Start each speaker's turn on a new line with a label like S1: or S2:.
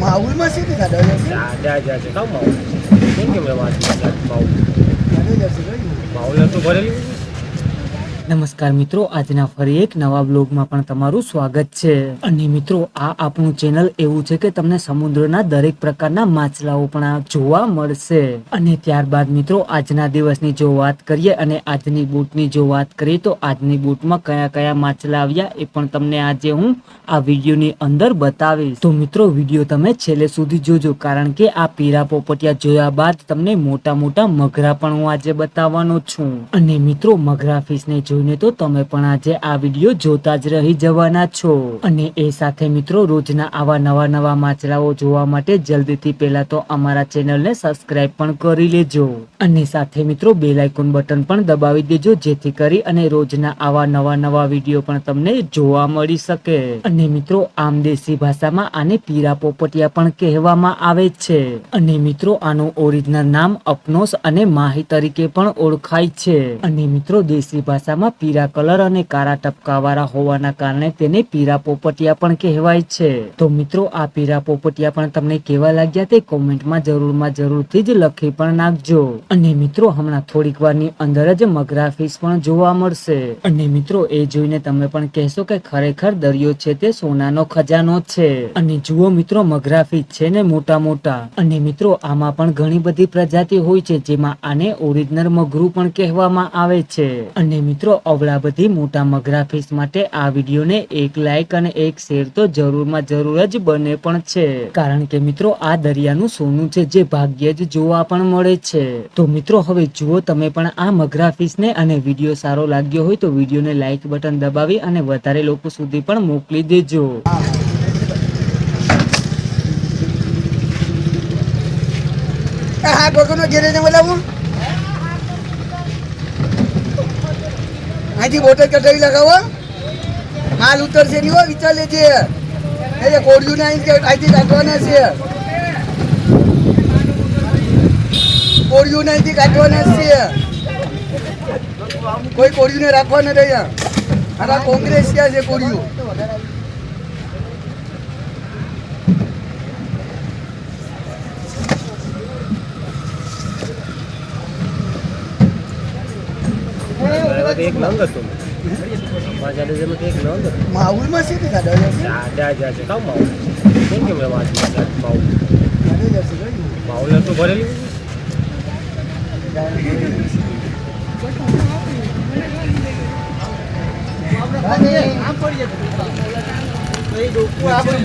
S1: માઉલમાં છે ને દાદા
S2: દાદા છે? કામ માઉલ કેમ કેમ માઉલ માઉલ તો ભરેલી?
S3: નમસ્કાર મિત્રો, આજના ફરી એક નવા બ્લોગમાં પણ તમારું સ્વાગત છે. અને મિત્રો, આ આપણું ચેનલ એવું છે કે તમને સમુદ્રના દરેક પ્રકારના માછલાઓ પણ જોવા મળશે. અને ત્યારબાદ મિત્રો, આજના દિવસની જો વાત કરીએ અને આજની બૂટની જો વાત કરીએ, તો આજની બૂટમાં કયા કયા માછલા આવ્યા એ પણ તમને આજે હું આ વિડીયોની અંદર બતાવીશ. તો મિત્રો, વીડિયો તમે છેલ્લે સુધી જોજો, કારણ કે આ પીરા પોપટિયા જોયા બાદ તમને મોટા મોટા મગરા પણ હું આજે બતાવવાનો છું. અને મિત્રો, મગરા ફિશને જોઈને તો તમે પણ આજે આ વીડિયો જોતા જ રહી જવાના છો. અને એ સાથે મિત્રો, રોજના આવા નવા નવા માછલાઓ જોવા માટે જલ્દીથી પહેલા તો અમારા ચેનલને સબસ્ક્રાઇબ પણ કરી લેજો. અને સાથે મિત્રો, બેલ આઇકોન બટન પણ દબાવી દેજો, જેથી કરી અને રોજના આવા નવા નવા વીડિયો પણ તમને જોવા મળી શકે. અને મિત્રો, આમ દેશી ભાષામાં આને પીરા પોપટિયા પણ કહેવામાં આવે છે. અને મિત્રો, આનું ઓરિજિનલ નામ અપનોસ અને માહી તરીકે પણ ઓળખાય છે. અને મિત્રો, દેશી ભાષામાં પીરા કલર અને કારા ટપકાવાળા હોવાના કારણે તેને પીરા પોપટિયા પણ કહેવાય છે. તો મિત્રો, આ પીરા પોપટિયા પણ તમને કેવા લાગ્યા તે કોમેન્ટમાં જરૂરમાં જરૂરથી જ લખી પણ નાખજો. અને મિત્રો, હમણાં થોડીક વારની અંદર જ મગરા ફિશ પણ જોવા મળશે. અને મિત્રો, એ જોઈને તમે પણ કહેશો કે ખરેખર દરિયો છે તે સોનાનો ખજાનો છે. અને જુઓ મિત્રો, મગરા ફિશ છે ને મોટા મોટા. અને મિત્રો, આમાં પણ ઘણી બધી પ્રજાતિ હોય છે જેમાં આને ઓરિજિનલ મગરું પણ કહેવામાં આવે છે. અને મિત્રો અવળા બધી મોટા મગરા ફિશ માટે આ વિડીયોને એક લાઈક અને એક શેર તો જરૂરમાં જરૂર જ બને પણ છે. કારણ કે મિત્રો, આ દરિયાનું સોનું છે જે ભાગ્યે જ જોવા પણ મળે છે. તો મિત્રો, હવે જુઓ તમે પણ આ મગરા ફિશને અને વીડિયો સારો લાગ્યો હોય તો વિડીયોને લાઈક બટન દબાવી અને વધારે લોકો સુધી પણ મોકલી દેજો.
S1: હા કોકોનો ઘેરે બોલાવું અહીંથી બોટલ કટાવી લગાવો માલ ઉતરશે નહીં હોય વિચાર લેજે. એટલે ને અહીં અહીંથી કાઢવાના છે. કોળિયું ને અહીંથી કાઢવાના છે. કોઈ કોળિયું ને રાખવાના રહ્યા? આ કોંગ્રેસ ક્યાં છે માંથી
S2: એક નંગ હતું. મારા જાડેજામાંથી એક નંગ હતું.
S1: માહુલમાં છે
S2: કે જાડેજા છે? કામ માહુલ? કેમ કે
S1: મેં વાંચી માહુલ.
S2: માહુલ હતું ભરેલું.
S4: આપણે